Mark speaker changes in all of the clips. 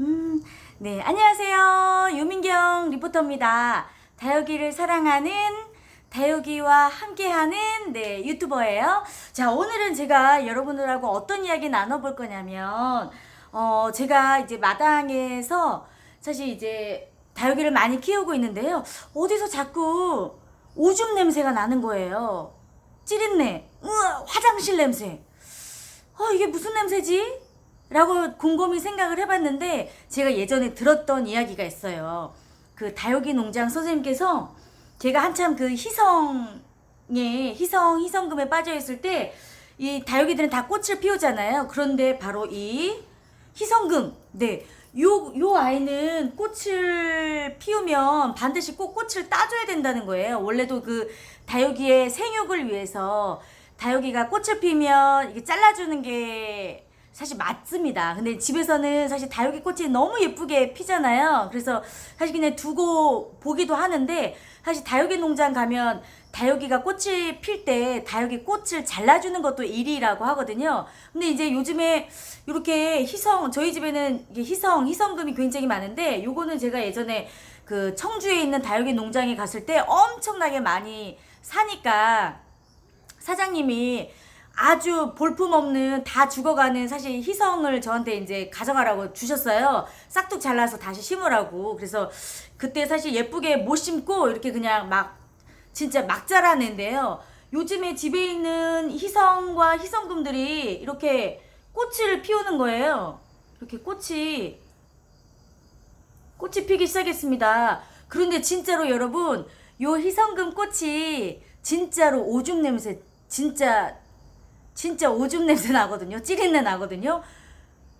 Speaker 1: 음, 네, 안녕하세요. 유민경 리포터입니다. 다육이를 사랑하는 다육이와 함께하는 네, 유튜버예요. 자, 오늘은 제가 여러분들하고 어떤 이야기 나눠볼 거냐면, 어, 제가 이제 마당에서 사실 이제 다육이를 많이 키우고 있는데요. 어디서 자꾸 오줌 냄새가 나는 거예요. 찌릿내, 우와, 화장실 냄새. 어, 이게 무슨 냄새지? 라고 곰곰이 생각을 해봤는데 제가 예전에 들었던 이야기가 있어요. 그 다육이 농장 선생님께서 제가 한참 그 희성에 희성 희성금에 빠져 있을 때 이 다육이들은 다 꽃을 피우잖아요. 그런데 바로 이 희성금 네. 요, 요 아이는 꽃을 피우면 반드시 꼭 꽃을 따줘야 된다는 거예요. 원래도 그 다육이의 생육을 위해서 다육이가 꽃을 피면 이게 잘라주는 게 사실 맞습니다. 근데 집에서는 사실 다육이 꽃이 너무 예쁘게 피잖아요. 그래서 사실 그냥 두고 보기도 하는데 사실 다육이 농장 가면 다육이가 꽃을 필 때 다육이 꽃을 잘라주는 것도 일이라고 하거든요. 근데 이제 요즘에 이렇게 희성 저희 집에는 이게 희성 희성금이 굉장히 많은데 요거는 제가 예전에 그 청주에 있는 다육이 농장에 갔을 때 엄청나게 많이 사니까 사장님이 아주 볼품없는 다 죽어가는 사실 희성을 저한테 이제 가져가라고 주셨어요. 싹둑 잘라서 다시 심으라고. 그래서 그때 사실 예쁘게 못 심고 이렇게 그냥 막 진짜 막 자라는데요. 요즘에 집에 있는 희성과 희성금들이 이렇게 꽃을 피우는 거예요. 이렇게 꽃이 꽃이 피기 시작했습니다. 그런데 진짜로 여러분, 요 희성금 꽃이 진짜로 오줌 냄새, 진짜, 진짜 오줌 냄새 나거든요. 찌린내 나거든요.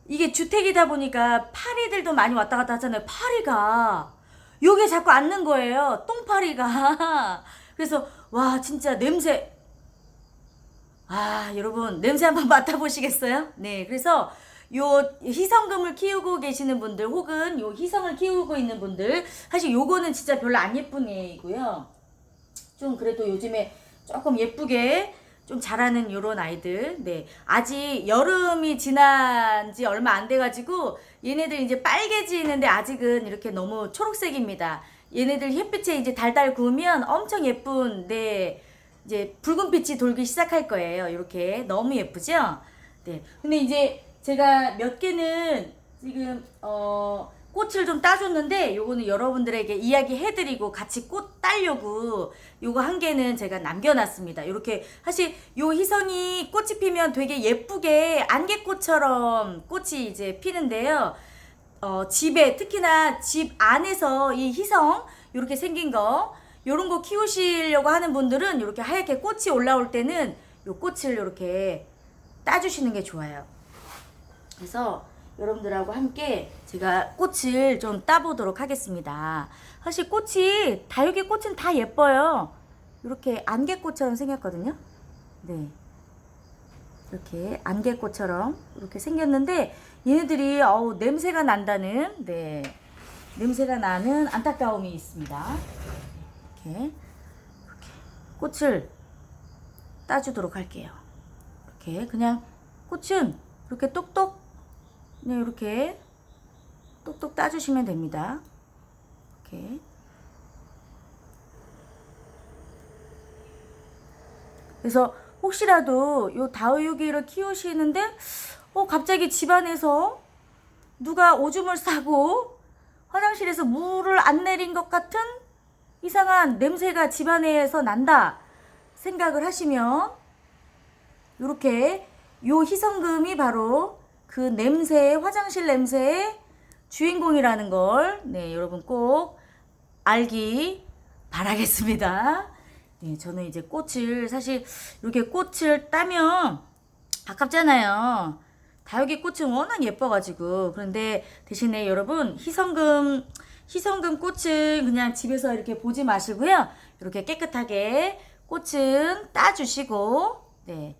Speaker 1: 이게 주택이다 보니까 파리들도 많이 왔다 갔다 하잖아요. 파리가. 요게 자꾸 앉는 거예요. 똥파리가. 그래서, 와, 진짜 냄새. 아, 여러분, 냄새 한번 맡아보시겠어요? 네, 그래서 요 희성금을 키우고 계시는 분들 혹은 요 희성을 키우고 있는 분들 사실 요거는 진짜 별로 안 예쁜 애이고요. 좀 그래도 요즘에 조금 예쁘게 좀 자라는 요런 아이들. 네. 아직 여름이 지난 지 얼마 안 돼가지고 얘네들 이제 빨개지는데 아직은 이렇게 너무 초록색입니다. 얘네들 햇빛에 이제 달달 구우면 엄청 예쁜, 네. 이제 붉은 빛이 돌기 시작할 거예요. 이렇게. 너무 예쁘죠? 네. 근데 이제 제가 몇 개는 지금, 어, 꽃을 좀 따줬는데 요거는 여러분들에게 이야기해드리고 같이 꽃 따려고 요거 한 개는 제가 남겨놨습니다. 이렇게 사실 요 희성이 꽃이 피면 되게 예쁘게 안개꽃처럼 꽃이 이제 피는데요. 어, 집에 특히나 집 안에서 이 희성 이렇게 생긴 거 요런 거 키우시려고 하는 분들은 이렇게 하얗게 꽃이 올라올 때는 요 꽃을 이렇게 따주시는 게 좋아요. 그래서 여러분들하고 함께 제가 꽃을 좀 따보도록 하겠습니다. 사실 꽃이 다육이 꽃은 다 예뻐요. 이렇게 안개꽃처럼 생겼거든요. 네. 이렇게 안개꽃처럼 이렇게 생겼는데 얘네들이 어우 냄새가 난다는 네. 냄새가 나는 안타까움이 있습니다. 이렇게 이렇게 꽃을 따주도록 할게요. 이렇게 그냥 꽃은 이렇게 똑똑 네, 이렇게 똑똑 따주시면 됩니다. 이렇게. 그래서 혹시라도 요 다육이를 키우시는데 어 갑자기 집안에서 누가 오줌을 싸고 화장실에서 물을 안 내린 것 같은 이상한 냄새가 집안에서 난다 생각을 하시면 이렇게 요 희성금이 바로 그 냄새, 화장실 냄새의 주인공이라는 걸, 네, 여러분 꼭 알기 바라겠습니다. 네, 저는 이제 꽃을, 사실 이렇게 꽃을 따면 아깝잖아요. 다육이 꽃은 워낙 예뻐가지고. 그런데 대신에 여러분, 희성금, 희성금 꽃은 그냥 집에서 이렇게 보지 마시고요. 이렇게 깨끗하게 꽃은 따주시고, 네.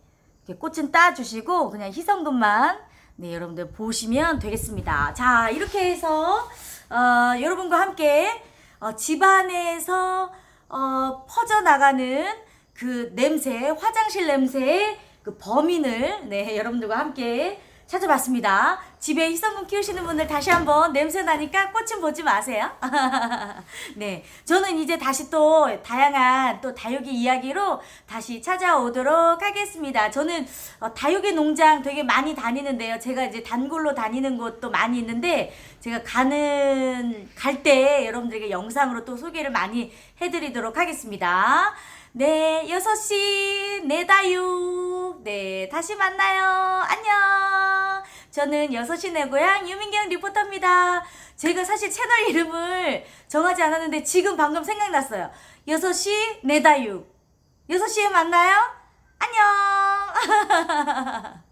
Speaker 1: 꽃은 따주시고, 그냥 희성금만 네, 여러분들 보시면 되겠습니다. 자, 이렇게 해서 어, 여러분과 함께 어, 집안에서 어, 퍼져나가는 그 냄새, 화장실 냄새의 그 범인을 네, 여러분들과 함께 찾아봤습니다. 집에 희성금 키우시는 분들 다시 한번 냄새 나니까 꽃좀 보지 마세요. 네. 저는 이제 다시 또 다양한 또 다육이 이야기로 다시 찾아오도록 하겠습니다. 저는 어, 다육이 농장 되게 많이 다니는데요. 제가 이제 단골로 다니는 곳도 많이 있는데 제가 가는 갈 때 여러분들에게 영상으로 또 소개를 많이 해드리도록 하겠습니다. 네, 6시 내다육. 네, 다시 만나요. 안녕. 저는 6시 내 고향 유민경 리포터입니다. 제가 사실 채널 이름을 정하지 않았는데 지금 방금 생각났어요. 6시 내다육. 6시에 만나요. 안녕.